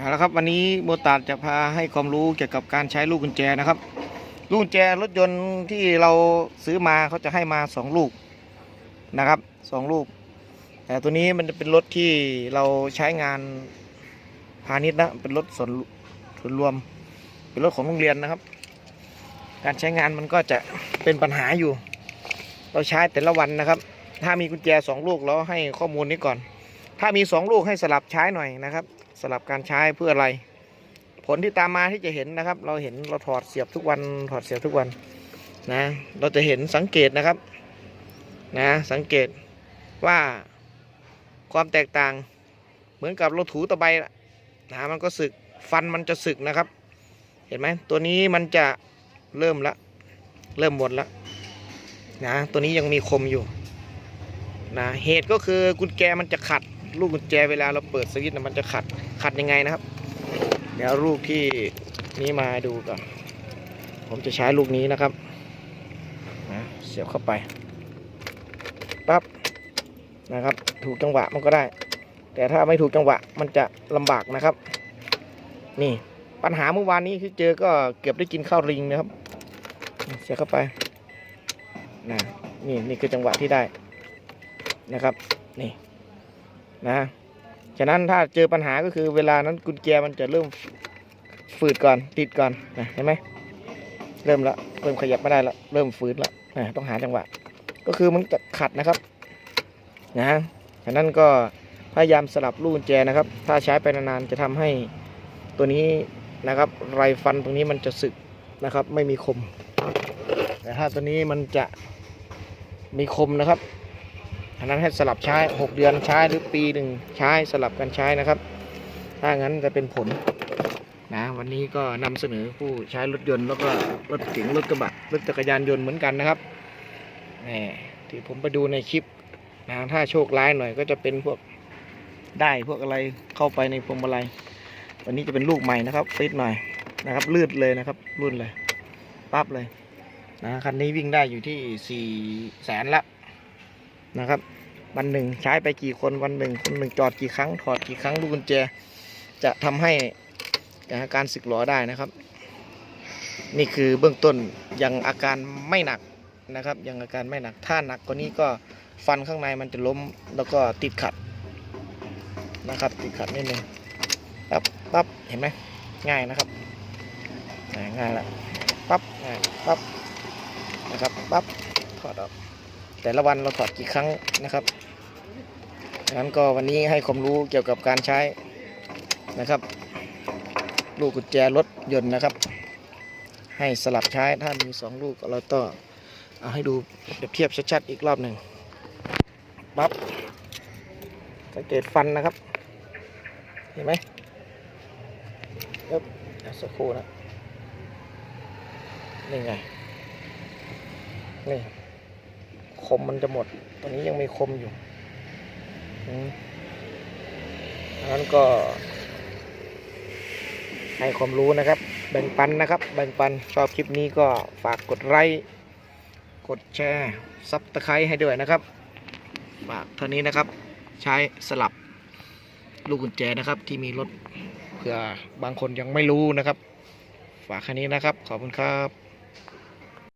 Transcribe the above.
เอาละครับวันนี้โมตาดจะพาให้ความรู้เกี่ยวกับการใช้ลูกกุญแจนะครับ ลูกกุญแจรถยนต์ที่เราซื้อมาเขาจะให้มาสองลูกนะครับสองลูก แต่ตัวนี้มันจะเป็นรถที่เราใช้งานพาณิชย์นะเป็นรถส่วนส่วนรวม เป็นรถของโรงเรียนนะครับ การใช้งานมันก็จะเป็นปัญหาอยู่ เราใช้แต่ละวันนะครับ ถ้ามีกุญแจสองลูกเราให้ข้อมูลนี้ก่อน ถ้ามีสองลูกให้สลับใช้หน่อยนะครับ สลับการใช้เพื่ออะไร ผลที่ตามมาที่จะเห็นนะครับ เราเห็นเราถอดเสียบทุกวันถอดเสียบทุกวันนะเราจะเห็นสังเกตนะครับนะสังเกตว่าความแตกต่างเหมือนกับเราถูตะไบนะนะมันก็สึกฟันมันจะสึกนะครับ เห็นไหมตัวนี้มันจะเริ่มละเริ่มหมดละนะตัวนี้ยังมีคมอยู่นะเหตุก็คือกุญแจมันจะขัด ลูกกุญแจเวลาเราเปิดสวิตช์มันจะขัดขัดยังไงนะครับ เดี๋ยวลูกที่นี้มาดูก่อนผมจะใช้ลูกนี้นะครับนะเสียบเข้าไปปั๊บนะครับ ถูกจังหวะมันก็ได้ แต่ถ้าไม่ถูกจังหวะมันจะลำบากนะครับ นี่ปัญหาเมื่อวานนี้ที่เจอก็เกือบได้กินข้าวริงนะครับ เสียบเข้าไปนะนี่นี่คือจังหวะที่ได้นะครับ นี่ นะฉะนั้นถ้าเจอปัญหาก็คือเวลานั้นกุญแจมันจะเริ่มฝืดก่อนติดก่อนนะเห็นไหมเริ่มละเริ่มขยับไม่ได้ละเริ่มฝืดละนะต้องหาจังหวะ ก็คือมันจะขัดนะครับนะฉะนั้นก็พยายามสลับลูกกุญแจนะครับ ถ้าใช้ไปนานๆจะทำให้ตัวนี้นะครับไรฟันตรงนี้มันจะสึกนะครับ ไม่มีคม แต่ถ้าตัวนี้มันจะมีคมนะครับ อันนั้นให้สลับใช้ 6 เดือนใช้หรือปีหนึ่งใช้สลับกันใช้นะครับ ถ้างั้นจะเป็นผลนะวันนี้ก็นำเสนอผู้ใช้รถยนต์แล้วก็รถเก๋งรถกระบะรถจักรยานยนต์เหมือนกันนะครับนี่ที่ผมไปดูในคลิปนะถ้าโชคร้ายหน่อยก็จะเป็นพวกได้พวกอะไรเข้าไปในพวงมาลัยวันนี้จะเป็นลูกใหม่นะครับฟิตหน่อยนะครับลืดเลยนะครับรุ่นเลยปั๊บเลยนะคันนี้วิ่งได้อยู่ที่สี่แสนละ นะครับ วันหนึ่งใช้ไปกี่คนวันหนึ่งคนหนึ่งจอดกี่ครั้งถอดกี่ครั้งลูกกุญแจ จะทำให้อาการสึกหรอได้นะครับ นี่คือเบื้องต้นยังอาการไม่หนักนะครับ ยังอาการไม่หนักถ้าหนักกว่านี้ก็ฟันข้างในมันจะล้มแล้วก็ติดขัดนะครับ ติดขัดนิดนึงปั๊บปั๊บเห็นไหมง่ายนะครับง่ายละปั๊บง่ายปั๊บนะครับปั๊บถอดออก แต่ละวันเราถอดกี่ครั้งนะครับดังนั้นก็วันนี้ให้ความรู้เกี่ยวกับการใช้นะครับ ลูกกุญแจรถยนต์นะครับ ให้สลับใช้ถ้ามีสองลูกเราต้องเอาให้ดูเปรียบเทียบชัดๆอีกรอบหนึ่งปั๊บสังเกตฟันนะครับ เห็นไหมปึ๊บเดี๋ยวสักครู่นะนี่ไงนี่ คมมันจะหมดตอนนี้ยังมีคมอยู่ดังนั้นก็ ให้ความรู้นะครับ แบ่งปันนะครับ แบ่งปันชอบคลิปนี้ก็ฝากกดไลค์กดแชร์ซับตะไคร้ให้ด้วยนะครับฝากเท่านี้นะครับ ใช้สลับลูกกุญแจนะครับที่มีรถเผื่อบางคนยังไม่รู้นะครับ ฝากแค่นี้นะครับ ขอบคุณครับ